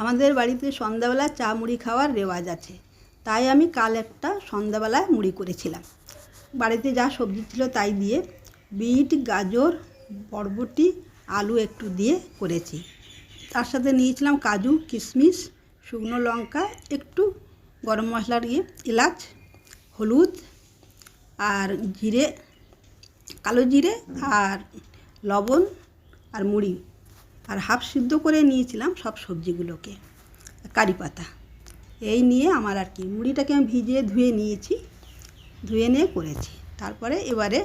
আমাদের বাড়িতে সন্ধ্যাবেলা চা মুড়ি খাওয়ার রেওয়াজ আছে। তাই আমি কাল একটা সন্ধ্যাবেলায় মুড়ি করেছিলাম। বাড়িতে যা সবজি ছিল তাই দিয়ে বিট, গাজর, বরবটি, আলু একটু দিয়ে করেছি। তার সাথে নিয়েছিলাম কাজু, কিশমিশ, শুকনো লঙ্কা, একটু গরম মশলা দিয়ে এলাচ, হলুদ আর জিরে, কালো জিরে আর লবণ আর মুড়ি। আর হাফ সিদ্ধ করে নিয়েছিলাম সব সবজিগুলোকে, কারি পাতা। এই নিয়ে আমার আর কি, মুড়িটাকে আমি ভিজিয়ে ধুয়ে নিয়েছি, ধুয়ে নিয়ে করেছি। তারপরে এবারে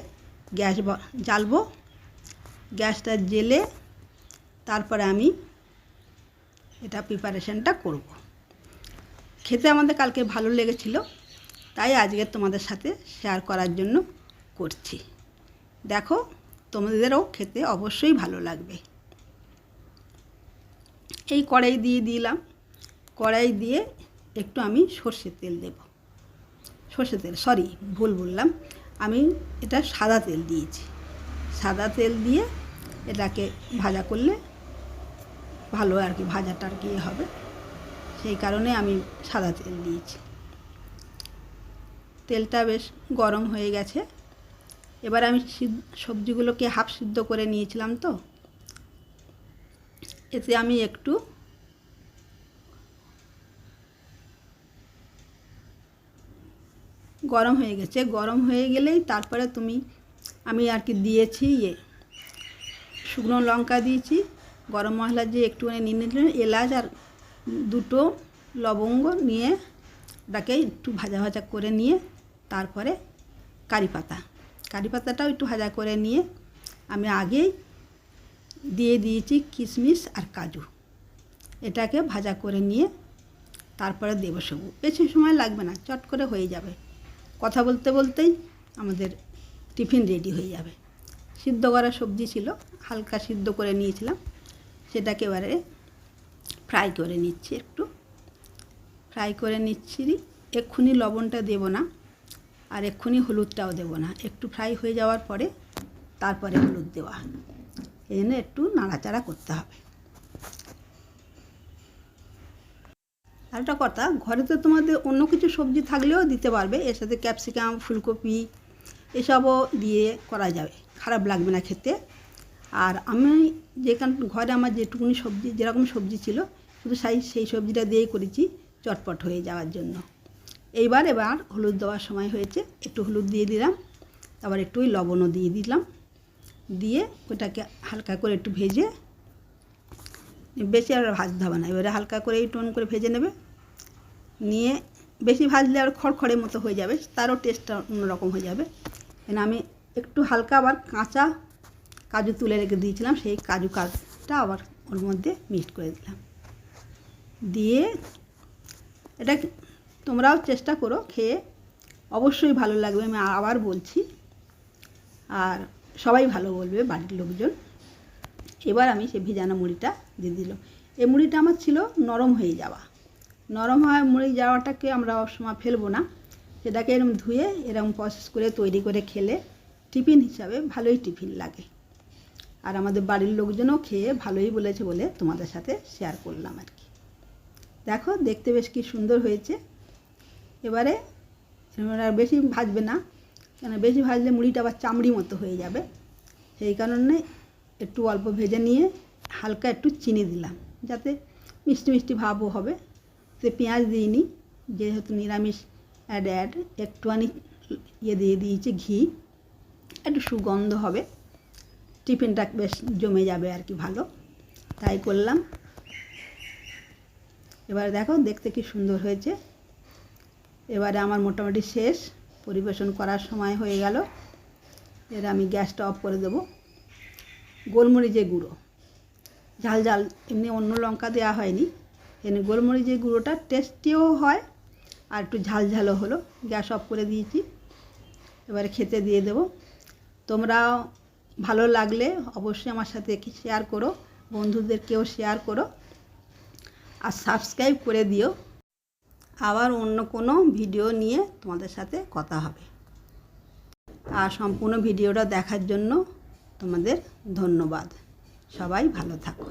গ্যাস জ্বালবো, গ্যাসটা জেলে তারপরে আমি এটা প্রিপারেশানটা করব। খেতে আমাদের কালকে ভালো লেগেছিল, তাই আজকে তোমাদের সাথে শেয়ার করার জন্য করছি। দেখো, তোমাদেরও খেতে অবশ্যই ভালো লাগবে। এই কড়াই দিয়ে দিলাম। কড়াই দিয়ে একটু আমি সর্ষের তেল দেব। সর্ষের তেল সরি ভুল বললাম। আমি এটা সাদা তেল দিয়েছি। সাদা তেল দিয়ে এটাকে ভাজা করলে ভালো আর কি, ভাজাটা আর কি হবে। সেই কারণে আমি সাদা তেল দিয়েছি। তেলটা বেশ গরম হয়ে গেছে। এবার আমি সবজিগুলোকে হাফ সিদ্ধ করে নিয়েছিলাম তো। এতে আমি একটু গরম হয়ে গেছে। গরম হয়ে গেলেই তারপরে তুমি, আমি আর কি দিয়েছি ইয়ে শুকনো লঙ্কা দিয়েছি, গরম মশলা যে একটুখানি নিয়ে এলাচ আর দুটো লবঙ্গ নিয়ে ওটাকে একটু ভাজা ভাজা করে নিয়ে তারপরে কারি পাতা। কারি পাতাটাও একটু ভাজা করে নিয়ে আমি আগেই দিয়ে দিয়েছি কিশমিশ আর কাজু। এটাকে ভাজা করে নিয়ে তারপরে দেবো সবু। বেশি সময় লাগবে না, চট করে হয়ে যাবে। কথা বলতে বলতেই আমাদের টিফিন রেডি হয়ে যাবে। সিদ্ধ করা সবজি ছিল, হালকা সিদ্ধ করে নিয়েছিলাম। সেটাকে এবারে ফ্রাই করে নিচ্ছি একটু। ফ্রাই করে নিচ্ছি, এক্ষুনি লবণটা দেব না আর এক্ষুনি হলুদটাও দেব না। একটু ফ্রাই হয়ে যাওয়ার পরে তারপরে হলুদ দেওয়া। জন্য একটু নাড়াচাড়া করতে হবে। আর একটা কথা, ঘরে তো তোমাদের অন্য কিছু সবজি থাকলেও দিতে পারবে, এর সাথে ক্যাপসিকাম, ফুলকপি, এসবও দিয়ে করা যাবে, খারাপ লাগবে না খেতে। আর আমি যেখান, ঘরে আমার যেটুকুনি সবজি, যেরকম সবজি ছিল, শুধু সেই সেই সবজিটা দিয়েই করেছি, চটপট হয়ে যাওয়ার জন্য। এইবার এবার হলুদ দেওয়ার সময় হয়েছে, একটু হলুদ দিয়ে দিলাম, আবার একটু লবণও দিয়ে দিলাম। দিয়ে ওটাকে হালকা করে একটু ভেজে, বেশি আর ভাজতে হবে না। এবারে হালকা করে একটু অন করে ভেজে নেবে। নিয়ে বেশি ভাজলে আর খড়খড়ের মতো হয়ে যাবে, তারও টেস্টটা অন্যরকম হয়ে যাবে। কেন আমি একটু হালকা আবার কাঁচা কাজু তুলে রেখে দিয়েছিলাম, সেই কাজু কাজটা আবার ওর মধ্যে মিক্সড করে দিলাম। দিয়ে এটা তোমরাও চেষ্টা করো, খেয়ে অবশ্যই ভালো লাগবে, আমি আবার বলছি। আর সবাই ভালো বলবে বাড়ির লোকজন। এবার আমি সে ভেজানো মুড়িটা দিয়ে দিলাম। এই মুড়িটা আমার ছিল নরম হয়ে যাওয়া। নরম হয়ে মুড়ি যাওয়াটাকে আমরা সময় ফেলব না। সেটাকে এরকম ধুয়ে এরকম প্রসেস করে তৈরি করে খেলে টিফিন হিসাবে ভালোই টিফিন লাগে। আর আমাদের বাড়ির লোকজনও খেয়ে ভালোই বলেছে বলে তোমাদের সাথে শেয়ার করলাম আর কি। দেখো, দেখতে বেশ কি সুন্দর হয়েছে। এবারে আর বেশি ভাজবে না। কেন বেশি ভাজলে মুড়িটা আবার চামড়ি মতো হয়ে যাবে। সেই কারণে একটু অল্প ভেজে নিয়ে হালকা একটু চিনি দিলাম, যাতে মিষ্টি মিষ্টি ভাবও হবে। সে পেঁয়াজ দিইনি, যেহেতু নিরামিষ অ্যাড অ্যাড একটুখানি ইয়ে দিয়ে দিয়েছি ঘি, একটু সুগন্ধ হবে। টিফিনটা বেশ জমে যাবে আর কি ভালো, তাই করলাম। এবার দেখো দেখতে কি সুন্দর হয়েছে। এবারে আমার মোটামুটি শেষ। পরিবেশন করার সময় হয়ে গেল। এর আমি গ্যাসটা অফ করে দেবো। গোলমরিচের গুঁড়ো। ঝাল ঝাল, এমনি অন্য লঙ্কা দেওয়া হয়নি। এমনি গোলমরিচের গুঁড়োটা টেস্টিও হয় আর একটু ঝাল ঝালও হলো। গ্যাস অফ করে দিয়েছি। এবারে খেতে দিয়ে দেবো। তোমরাও ভালো লাগলে অবশ্যই আমার সাথে শেয়ার করো। বন্ধুদেরকেও শেয়ার করো। আর সাবস্ক্রাইব করে দিও। আবার অন্য কোনো ভিডিও নিয়ে তোমাদের সাথে কথা হবে। আর সম্পূর্ণ ভিডিওটা দেখার জন্য তোমাদের ধন্যবাদ। সবাই ভালো থাকো।